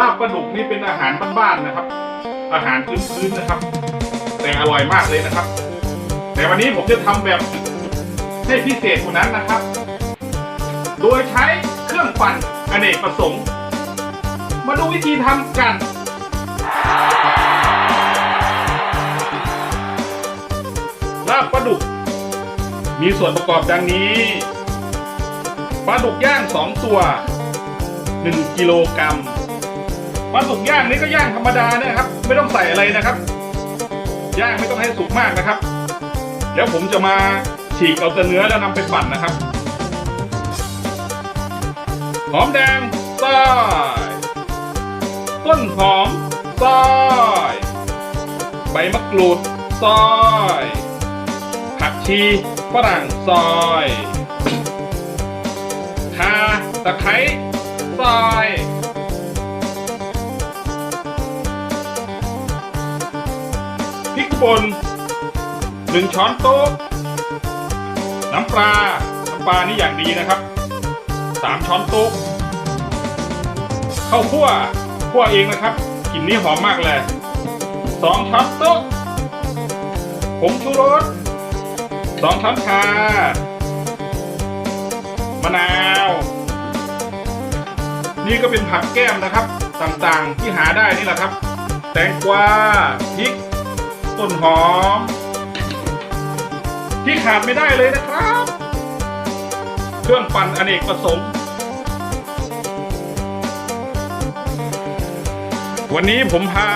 ลาบปลาดุกนี่เป็นอาหารบ้านๆนะครับ อาหารพื้นๆนะครับ แต่อร่อยมากเลยนะครับ แต่วันนี้ผมจะทำแบบให้พิเศษกว่านั้นนะครับ โดยใช้เครื่องปั่นอเนกประสงค์ มาดูวิธีทำกันลาบปลาดุก มีส่วนประกอบดังนี้ปลาดุกย่าง 2 ตัว 1 กิโลกรัม ปลาดุกย่างนี่ก็ย่างธรรมดาเนี่ยครับ ไม่ต้องใส่อะไรนะครับ ย่างไม่ต้องให้สุกมากนะครับแล้วผมจะมาฉีกเอาแต่เนื้อแล้วนำไปปั่นนะครับ หอมแดงซอยต้นหอมซอยใบมะกรูดซอยผักชีฝรั่งซอยข่าตะไคร้ซอย ป่นหนึ่งช้อนโต๊ะ น้ำปลา น้ำปลานี่อย่างดีนะครับสามช้อนโต๊ะข้าวคั่วคั่วเองนะครับกลิ่นนี้หอมมากเลยสองช้อนโต๊ะผงชูรสสองช้อนชามะนาว นี่ก็เป็นผักแก้มนะครับ ต่างๆที่หาได้นี่แหละครับ แตงกวาพริก ต้นหอม ที่ขาดไม่ได้เลยนะครับ เครื่องปั่นอเนกประสงค์ วันนี้ผมพา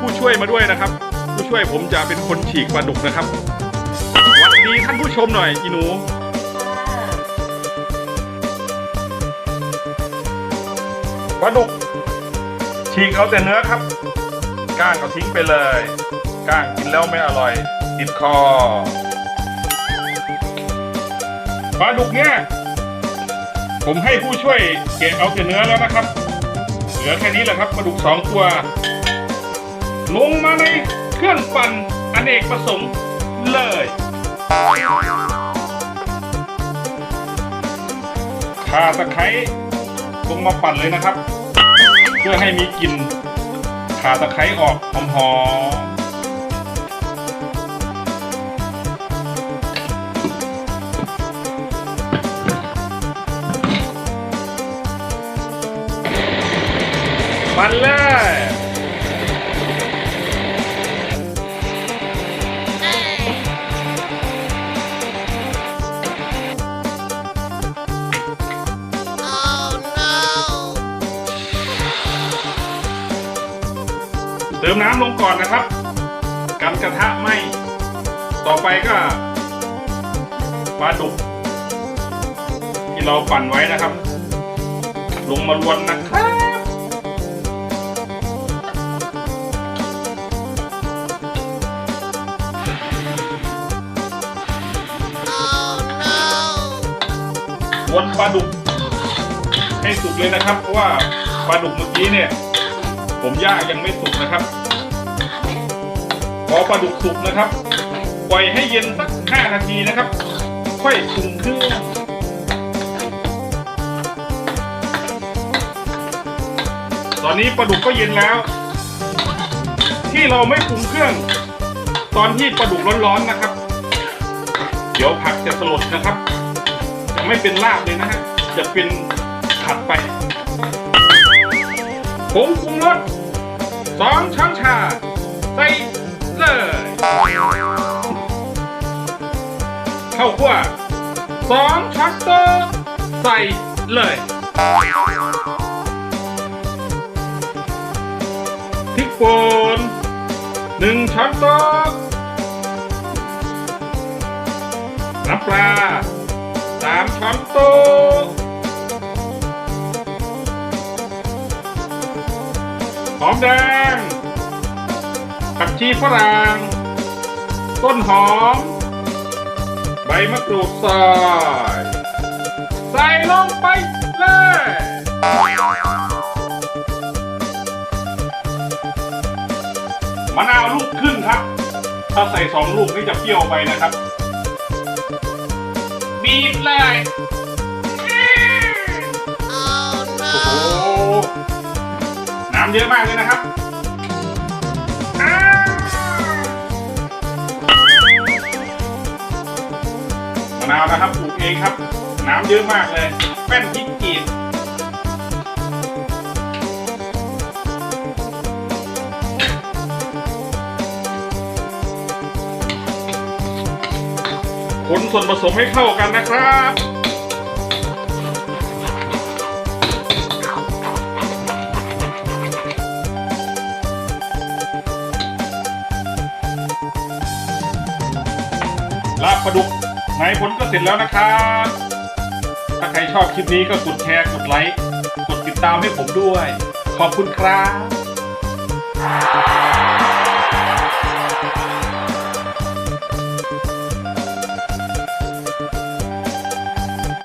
ผู้ช่วยมาด้วยนะครับ ผู้ช่วยผมจะเป็นคนฉีกปลาดุกนะครับสวัสดีท่านผู้ชมหน่อยอีหนูปลาดุกฉีกเอาแต่เนื้อครับ ก้างเอาทิ้งไปเลย ก้างกินแล้วไม่อร่อย ติดคอปลาดุกเนี่ย ผมให้ผู้ช่วยเก็บเอาแต่เนื้อแล้วนะครับ เหลือแค่นี้แหละครับปลาดุกสองตัว ลงมาในเครื่องปั่นอเนกประสงค์เลยข่าตะไคร้ลงมาปั่นเลยนะครับ เพื่อให้มีกลิ่นข่าตะไคร้ออกหอมๆ มันเลยเติมน้ำลงก่อนนะครับกันกระทะไหมต่อไปก็ปลาดุกที่เราปั่นไว้นะครับ ลงมารวนนะครับ วนปลาดุก ให้สุกเลยนะครับ เพราะว่าปลาดุกเมื่อกี้เนี่ย ผมย่างยังไม่สุกนะครับพอปลาดุกสุกนะครับปล่อยให้เย็นสักห้านาทีนะครับ ค่อยปรุงเครื่องตอนนี้ปลาดุกก็เย็นแล้ว ที่เราไม่ปรุงเครื่อง ตอนที่ปลาดุกร้อนๆนะครับ เดี๋ยวผักจะสลดนะครับ ไม่เป็นลาบเลยนะฮะ จะเป็นผัดไปผงปรุงรสสองช้อนชาใส่เลยข้าวคั่วสองช้อนโต๊ะใส่เลยพริกป่นหนึ่งช้อนโต๊ะน้ำปลา สามช้อนโต๊ะหอมแดงผักชีฝรั่ง ต้นหอม ใบมะกรูดซอยใส่ลงไปเลยมะนาวลูกครึ่งครับ ถ้าใส่สองลูกนี่จะเปรี้ยวไปนะครับ บีบเลยโอ้โหำเยอะมากเลยนะครับอ้าวมะนาวนะครับปลูกเองครับ น้ำเยอะมากเลยแป้นพริกกีด คนส่วนผสมให้เข้ากันนะครับลาบปลาดุกนายผลก็เสร็จแล้วนะครับ ถ้าใครชอบคลิปนี้ก็กดแชร์ กดไลค์ กดติดตามให้ผมด้วย ขอบคุณครับ